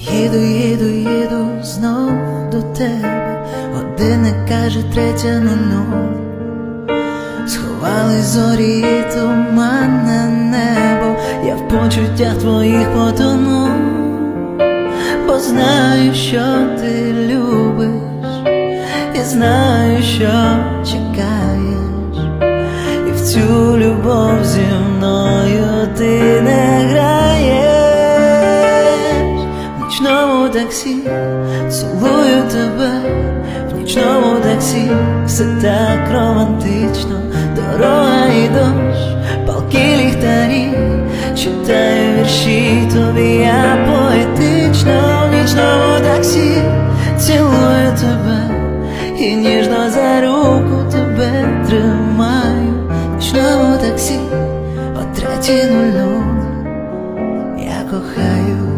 Їду, їду, їду знов до тебе. Година каже третя на нуль. Сховали зорі і туманне небо, я в почуттях твоїх потону, бо знаю, що ти любиш, і знаю, що чекаєш, і в цю любов зі таксі, цілую тебе, в нічному таксі, все так романтично, дорога і дощ, палки ліхтарі, читаю вірші, тобі я поетично, в нічному таксі, цілую тебе, і ніжно за руку тебе тримаю, в нічному таксі, о третій нулю кохаю.